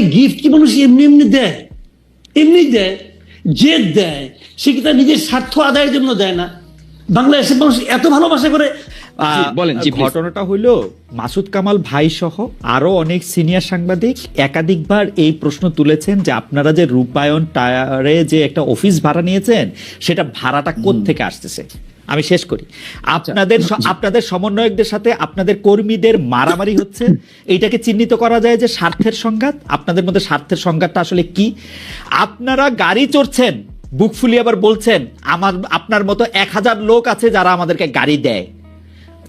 ভাই গিফট কি মানুষ এমনি এমনি দেয়? এমনি দেয় যে দেয় সে কি তার নিজের স্বার্থ আদায়ের জন্য দেয় না? বাংলাদেশের মানুষ এত ভালোবাসা করে। বলেন, ঘটনাটা হইল মাসুদ কামাল ভাই সহ আরও অনেক সিনিয়র সাংবাদিক একাধিকবার এই প্রশ্ন তুলেছেন যে আপনারা যে রূপায়ণ টায়ারে যে একটা অফিস ভাড়া নিয়েছেন সেটা ভাড়াটা থেকে আসতেছে? আমি শেষ করি। আপনাদের আপনাদের সমন্বয়কদের সাথে আপনাদের কর্মীদের মারামারি হচ্ছে। এইটাকে চিহ্নিত করা যায় যে স্বার্থের সংঘাত। আপনাদের মধ্যে স্বার্থের সংঘাতটা আসলে কি? আপনারা গাড়ি চড়ছেন বুক ফুলি আবার বলছেন আমার আপনার মতো এক হাজার লোক আছে যারা আমাদেরকে গাড়ি দেয়।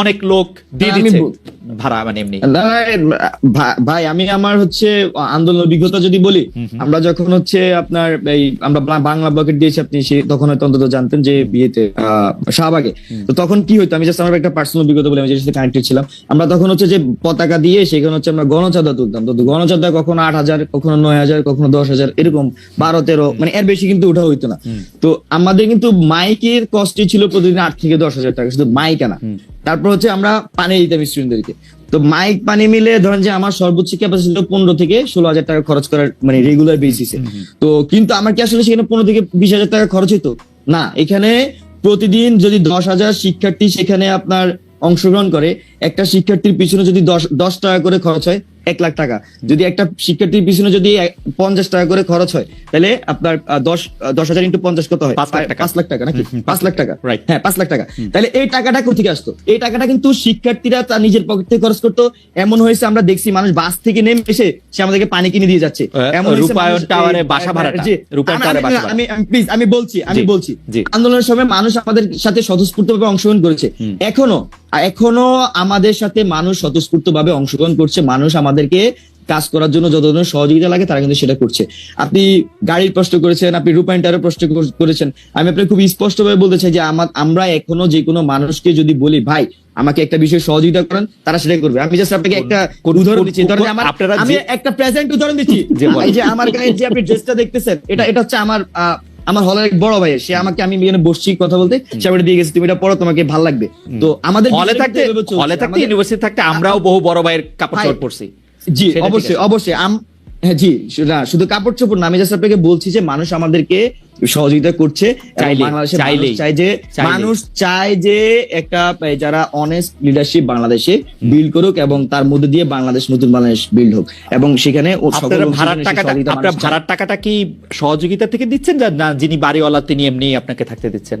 অনেক লোক দিয়ে দিচ্ছে। ভাড়া মানে এমনি। ভাই আমি আমার হচ্ছে আন্দোলন অভিজ্ঞতা যদি বলি আমরা যখন হচ্ছে আপনার এই আমরা বাংলা বকেট দিয়েছি আপনি সে তখন হয়তো অন্তত জানতেন যে বিয়েতে শাহবাগে। তো তখন কি হতো আমি জাস্ট আমার একটা পার্সোনাল অভিজ্ঞতা বলি আমি যেটার সাথে কানেক্টেড ছিলাম। আমরা তখন হচ্ছে যে পতাকা দিয়ে সেখানে হচ্ছে আমরা গণচাঁদা তুলতাম। তো গণচাঁদা কখনো আট হাজার কখনো নয় হাজার কখনো দশ হাজার এরকম বারো তেরো মানে এর বেশি কিন্তু ওঠা হইতো না। তো আমাদের কিন্তু মাইকের কস্টই ছিল প্রতিদিন আট থেকে দশ হাজার টাকা শুধু মাইক আনা। তারপর হচ্ছে আমরা পানি দিতাম স্টুডেন্টদেরকে তো মাইক পানি মিলে ধরেন যে আমার সর্বোচ্চ ক্যাপাসিটি ছিল পনেরো থেকে ষোলো হাজার টাকা খরচ করার মানে রেগুলার বেসিসে তো কিন্তু আমার কি আসলে সেখানে পনেরো থেকে বিশ হাজার টাকা খরচ হতো না এখানে প্রতিদিন যদি দশ হাজার শিক্ষার্থী সেখানে আপনার অংশগ্রহণ করে একটা শিক্ষার্থীর পিছনে যদি দশ দশ টাকা করে খরচ হয় এক লাখ টাকা। যদি একটা শিক্ষার্থীর পিছনে যদি পঞ্চাশ টাকা করে খরচ হয় তাহলে আপনার দশ দশ হাজার ইন্টু পঞ্চাশ কত হয়? পাঁচ লাখ টাকা। নাকি? পাঁচ লাখ টাকা. হ্যাঁ পাঁচ লাখ টাকা। তাহলে এই টাকাটা কোথেকে আসতো? এই টাকাটা কিন্তু শিক্ষার্থীরা তার নিজের পকেট থেকে খরচ করতো। এমন হয়েছে আমরা দেখছি মানুষ বাস থেকে নেমে এসে সে আমাদেরকে পানি কিনে দিয়ে যাচ্ছে। এমন টাওয়ারে বাসা ভাড়াটা। আমি- টাওয়ারে আমি- ভাড়া। আমি আমি- please, আমি বলছি আমি বলছি। আন্দোলনের সময় মানুষ আমাদের সাথে স্বতঃস্ফূর্ত ভাবে অংশগ্রহণ করেছে। এখনও এখনও আমাদের সাথে মানুষ স্বতঃস্ফূর্ত ভাবে অংশগ্রহণ করছে। মানুষ আমাদেরকে কাজ করার জন্য যত ধরনের সহযোগিতা লাগে তারা কিন্তু সেটা করছে। আপনি গাড়ির প্রশ্ন করেছেন আপনি রূপায়ণটারও প্রশ্ন করেছেন। আমি আপনাকে খুব স্পষ্ট ভাবে বলতে চাই যে আমার আমরা এখনও যে কোনো মানুষকে যদি বলি ভাই আমাকে একটা বিষয়ে সহযোগিতা করেন তারা সেটাই করবে। আমি জাস্ট আপনাকে একটা উদাহরণ দিচ্ছি। ধরেন আমার আমি একটা প্রেজেন্ট উদাহরণ দিচ্ছি। যে আমার গায়ে যে আপনি ড্রেসটা দেখতেছেন এটা এটা হচ্ছে আমার আমার হলের এক বড় ভাইয়ের। সে আমাকে আমি এখানে বসছি কথা বলতে। সে আমাকে দিয়ে গেছে তুমি এটা পড়ো তোমাকে ভালো লাগবে। তো আমাদের হলে থাকতে হলে থাকতে ইউনিভার্সিটি থাকতে আমরাও বহু বড় ভাইয়ের কাপড় ভাই, চোপড় পরছি জি অবশ্যই অবশ্যই আম হ্যাঁ জি না শুধু কাপড় চোপড় না আমি জাস্ট আপনাকে বলছি যে মানুষ আমাদেরকে সহযোগিতা করছে চাইলেই, চায় যে মানুষ চায় যে একটা যারা অনেস্ট লিডারশিপ বাংলাদেশে বিল্ড করুক এবং তার মধ্যে দিয়ে বাংলাদেশ নতুন বাংলাদেশ বিল্ড হোক। এবং সেখানে ভাড়ার টাকাটা আপনার ভাড়ার টাকাটা কি সহযোগিতা থেকে দিচ্ছেন না যিনি বাড়িওয়ালা তিনি এমনি আপনাকে থাকতে দিচ্ছেন?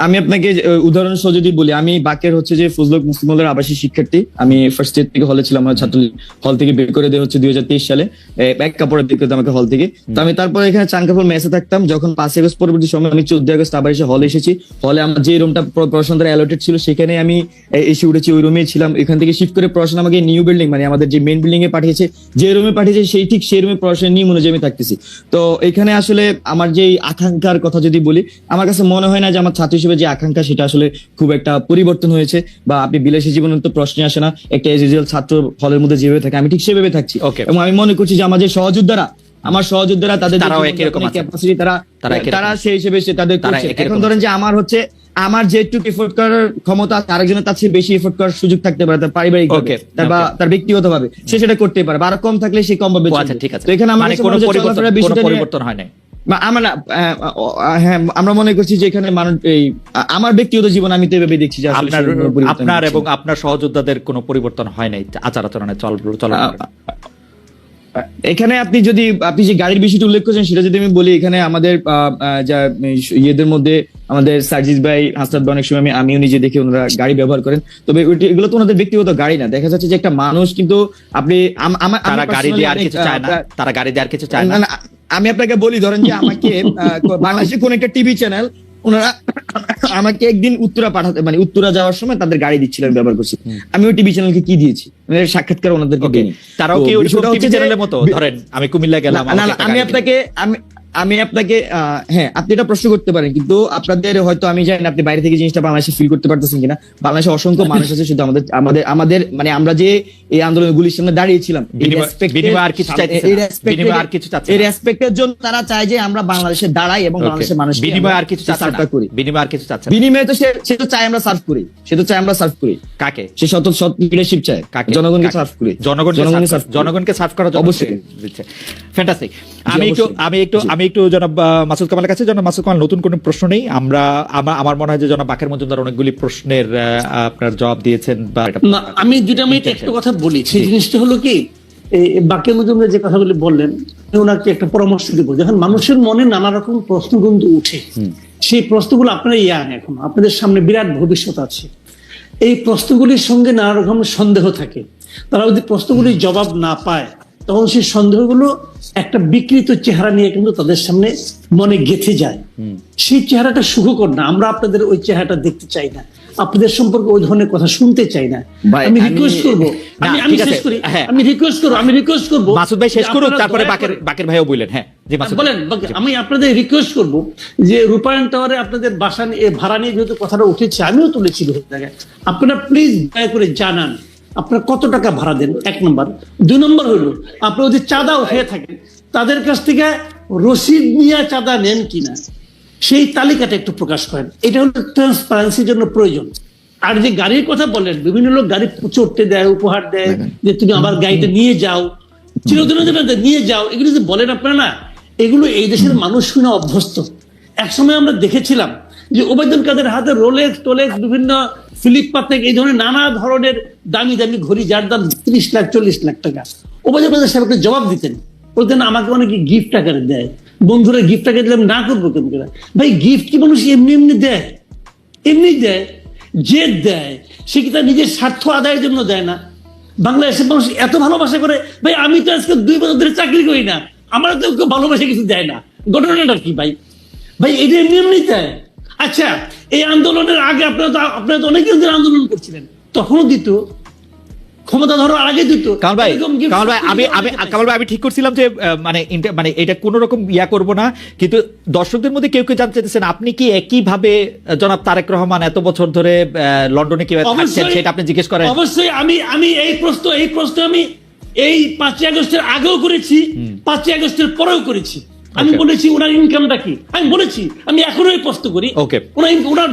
আমি আপনাকে উদাহরণ সহ যদি বলি, আমি বাকের হচ্ছে যে ফজলক মুসলিম হলের আবাসিক শিক্ষার্থী। আমি ফার্স্ট ইয়ার থেকে হলে ছিলাম, আমার ছাত্র হল থেকে বের করে দেওয়া হচ্ছে দুই হাজার তেইশ সালে। এক কাপড়ে বের করে আমাকে হল থেকে। তো আমি তারপরে এখানে চান কাপড় মেসে থাকতাম, যখন পাঁচই আগস্ট পরবর্তী সময় আমি চোদ্দ আগস্ট আবার এসে হলে এসেছি। হলে আমার যে রুমটা পড়াশোনা দ্বারা অ্যালোটেড ছিল সেখানে আমি এসে উঠেছি, ওই রুমে ছিলাম। এখান থেকে শিফট করে পড়াশোনা আমাকে নিউ বিল্ডিং মানে আমাদের যে মেন বিল্ডিং এ পাঠিয়েছে, যে রুমে পাঠিয়েছে, সেই ঠিক সেই রুমে পড়াশোনা নিয়ে অনুযায়ী আমি থাকতেছি। তো এখানে আসলে আমার যে আকাঙ্ক্ষার কথা যদি বলি, আমার কাছে মনে হয় না যে আমার ছাত্র হিসেবে যে আকাঙ্ক্ষা সেটা আসলে খুব একটা পরিবর্তন হয়েছে বা আপনি বিলাসী জীবনের তো প্রশ্নে আসে না। একটা এজিজিয়াল ছাত্র হলের মধ্যে যেভাবে থাকে আমি ঠিক সেভাবে থাকছি। Okay. এবং আমি মনে করছি যে আমার যে সহযোদ্ধারা আমার সহযোদ্ধারা তাদের ক্যাপাসিটি তারা তারা। তারা সেই হিসেবে সে তাদের এখন ধরেন যে আমার হচ্ছে আমার যেটুকু এফোর্ট করার ক্ষমতা আরেকজনের তার চেয়ে বেশি এফোর্ট করার সুযোগ থাকতে পারে তার পারিবারিক তার বা তার ব্যক্তিগত ভাবে সে সেটা করতে পারে বা আরও কম থাকলে সে কম ভাবে আচ্ছা ঠিক আছে। এখানে আমার মানে কোনো পরিবর্তন হয় বা আমরা হ্যাঁ আমরা মনে করছি যে এখানে মানুষ এই আমার ব্যক্তিগত জীবন আমি তো এভাবে দেখছি যে আপনার এবং আপনার সহযোদ্ধাদের কোনো পরিবর্তন হয় নাই আচার আচরণে চল চল এখানে আপনি যদি আপনি যে গাড়ির বিষয়টা উল্লেখ করেছেন সেটা যদি আমি বলি এখানে আমাদের যা ইয়েদের মধ্যে আমাদের সার্জিস ভাই হাসনাত ভাই অনেক সময় আমি আমিও নিজে দেখি ওনারা গাড়ি ব্যবহার করেন। তবে এগুলো তো ওনাদের ব্যক্তিগত গাড়ি না। দেখা যাচ্ছে যে একটা মানুষ কিন্তু আপনি আম- আমা- তারা গাড়ি দিয়ে আর কিছু চায় না। তারা গাড়ি দিয়ে আর কিছু চায় না, আমি আপনাকে বলি ধরেন যে আমাকে আহ, বাংলাদেশে কোন একটা টিভি চ্যানেল ওনারা আমাকে একদিন উত্তরা পাঠাতে মানে উত্তরা যাওয়ার সময় তাদের গাড়ি দিচ্ছিলেন ব্যবহার করছি। আমি ওই টিভি চ্যানেলকে কি দিয়েছি? সাক্ষাৎকার ওনাদেরকে দিইনি তারাও কি ওই টিভি চ্যানেলের মতো? ধরেন আমি কুমিল্লা গেলাম আমি আপনাকে আমি আমি আপনাকে আহ, হ্যাঁ আপনি এটা প্রশ্ন করতে পারেন কিন্তু আপনাদের হয়তো আমি জানি আপনি বাইরে থেকে জিনিসটা বাংলাদেশে ফিল করতে পারতেছেন কিনা। বাংলাদেশে অসংখ্য মানুষ আছে শুধু আমাদের আমাদের আমাদের মানে আমরা যে এই আন্দোলনগুলির সামনে দাঁড়িয়েছিলাম। এই। রেসপেক্টের জন্য তারা চায় যে আমরা বাংলাদেশে দাঁড়াই এবং বাংলাদেশের মানুষ বিনিময় আর কিছু করি। বিনিময় আর কিছু চাচ্ছে বিনিময়ে তো সে তো চায় আমরা সার্ভ করি। সে তো চায় আমরা সার্ভ করি। কাকে? সে শত লিডারশিপ চায়। কাকে? জনগণকে সার্ভ করি। জনগণকে জনগণকে serve জনগণকে সার্ভ জন্য অবশ্যই। ফ্যান্টাস্টিক আমি একটু আমি একটু আমি একটু জনাব মাসুদ কামালের কাছে। জনাব মাসুদ কামাল নতুন কোনো প্রশ্ন নেই? আমরা আমার আমার মনে হয় যে জনাব বাকের মজুমদার অনেকগুলি প্রশ্নের আপনার জবাব দিয়েছেন বা আমি দুটা মিনিট একটা কথা বলি সেই জিনিসটা হলো কি এই বাক্য মজুমদার যে কথাগুলি বললেন ওনাকে একটা পরামর্শ দিব। দেখেন মানুষের মনে নানা রকম প্রশ্ন কিন্তু উঠে সেই প্রশ্নগুলো আপনারা ইয়াং এখন আপনাদের সামনে বিরাট ভবিষ্যৎ আছে। এই প্রশ্নগুলির সঙ্গে নানা রকম সন্দেহ থাকে। তারা যদি প্রশ্নগুলির জবাব না পায় তখন সেই সন্দেহগুলো একটা বিকৃত চেহারা নিয়ে কিন্তু তাদের সামনে মনে গেঁথে যায়। সেই চেহারাটা সুখকর না আমরা আপনাদের ওই চেহারাটা দেখতে চাই না। আপনাদের সম্পর্কে ওই ধরনের কথা শুনতে চাই না। আমি রিকোয়েস্ট করব। আমি আমি শেষ করি। হ্যাঁ। আমি রিকোয়েস্ট করব আমি রিকোয়েস্ট করব। মাসুদ ভাই শেষ করুক তারপরে বাকের বাকের ভাইও বললেন হ্যাঁ জি মাসুদ বলেন আমি আপনাদের রিকোয়েস্ট করব যে রূপায়ণ টাওয়ারে আপনাদের বাসা নিয়ে এ ভাড়া নিয়ে যেহেতু কথাটা উঠেছে আমিও তুলেছি জায়গায়। আপনারা প্লিজ দয়া করে জানান আপনারা কত টাকা ভাড়া দেন? এক নম্বর। দুই নম্বর হলো আপনারা যদি চাঁদা হয়ে থাকেন তাদের কাছ থেকে রসিদ নিয়ে চাঁদা নেন কিনা? সেই তালিকাটা একটু প্রকাশ করেন। এটা হলো ট্রান্সপারেন্সির জন্য প্রয়োজন। আর যে গাড়ির কথা বললেন বিভিন্ন লোক গাড়ি চড়তে দেয় উপহার দেয় যে তুমি আমার গাড়িটা নিয়ে যাও চিরদিনের নিয়ে যাও এগুলো যে বলেন আপনারা না এগুলো এই দেশের মানুষ শুনে অভ্যস্ত। একসময় আমরা দেখেছিলাম যে ওবায়দুল কাদের হাতে রোলেক্স টোলেক্স বিভিন্ন ফিলিপ পাতেক এই ধরনের নানা ধরনের দামি দামি ঘড়ি যার দাম ত্রিশ লাখ চল্লিশ লাখ টাকা। ওবায়দুল কাদের সাহেবকে জবাব দিতেন। বলতেন আমাকে অনেকে গিফট আকারে দেয়? বন্ধুরা গিফট আকারে দিলাম, না করব কেমন করে ভাই গিফট কি মানুষ এমনি এমনি দেয়? এমনি দেয়। জেদ দেয়, সে কি তার নিজের স্বার্থ আদায়ের জন্য দেয় না? বাংলাদেশের মানুষ এত ভালোবাসা করে, ভাই, আমি তো আজকে দুই বছর ধরে চাকরি করি না। আমার তো কেউ ভালোবাসা কিছু দেয় না। ঘটনাটা কি ভাই? ভাই, এটা এমনি এমনি দেয়। আচ্ছা এই আন্দোলনের আগে আপনারা তো আপনারা তো ধরে আন্দোলন করছিলেন। তখনও দিত। ক্ষমতা ধরো আগে দিত কামাল ভাই কামাল ভাই আমি আমি কামাল ভাই আমি ঠিক করছিলাম যে মানে মানে এটা কোনো রকম ইয়া করব না কিন্তু দর্শকদের মধ্যে কেউ কেউ জানতে চাইতেছেন আপনি কি একই ভাবে জনাব তারেক রহমান এত বছর ধরে লন্ডনে কীভাবে থাকছেন সেটা আপনি জিজ্ঞেস করেন। অবশ্যই আমি আমি এই প্রশ্ন এই প্রশ্ন আমি এই পাঁচই আগস্টের আগেও করেছি পাঁচই আগস্টের পরেও করেছি। আমি বলেছি ওনার ইনকামটা কি? আমি বলেছি আমি এখনও এই প্রশ্ন করি। ওকে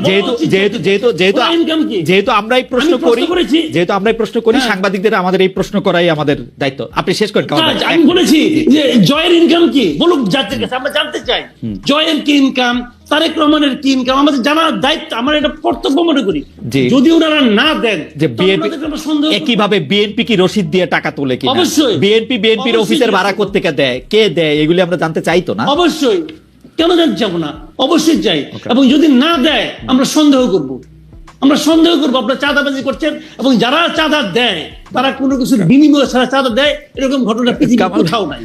যেহেতু যেহেতু যেহেতু যেহেতু ইনকাম কি? যেহেতু আমরা প্রশ্ন প্রশ্ন করি যেহেতু যেহেতু এই প্রশ্ন করি হ্যাঁ। সাংবাদিকদের আমাদের এই প্রশ্ন করাই আমাদের দায়িত্ব। আপনি শেষ করেন আমি বলেছি যে জয়ের ইনকাম কি? বলুক জাতির কাছে আমরা জানতে চাই। জয়ের কি ইনকাম তারেক রহমানের কি ইনকাম আমাদের জানার দায়িত্ব আমরা এটা কর্তব্য মনে করি। যদি ওনারা না দেন যে বিএনপি। একইভাবে বিএনপি কি রসিদ দিয়ে টাকা তোলে কিনা? অবশ্যই। বিএনপি বিএনপির অফিসের ভাড়া। কোথেকে দেয়? কে দেয়? এগুলি আমরা জানতে চাইতো না। অবশ্যই। কেন জানতে যাব না? অবশ্যই যাই। এবং যদি না দেয় আমরা সন্দেহ করব। আমরা সন্দেহ করব আপনারা চাঁদাবাজি করছেন এবং যারা চাঁদা দেয় তারা কোনো কিছুর বিনিময়ে ছাড়া চাঁদা দেয় এরকম ঘটনা পৃথিবীর কোথাও নাই।